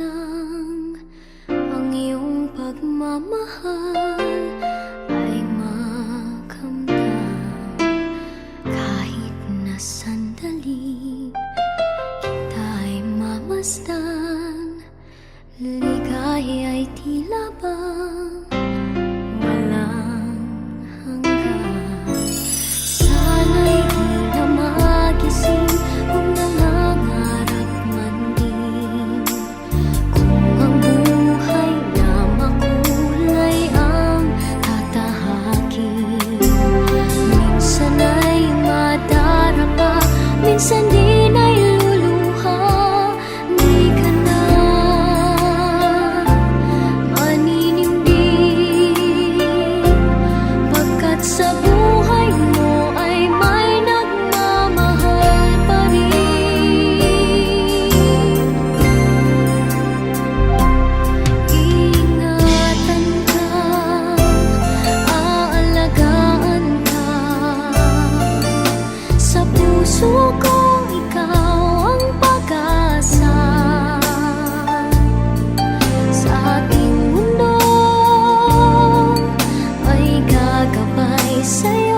lang. Ang iyong pagmamahal ay makamdam kahit nasan 身。say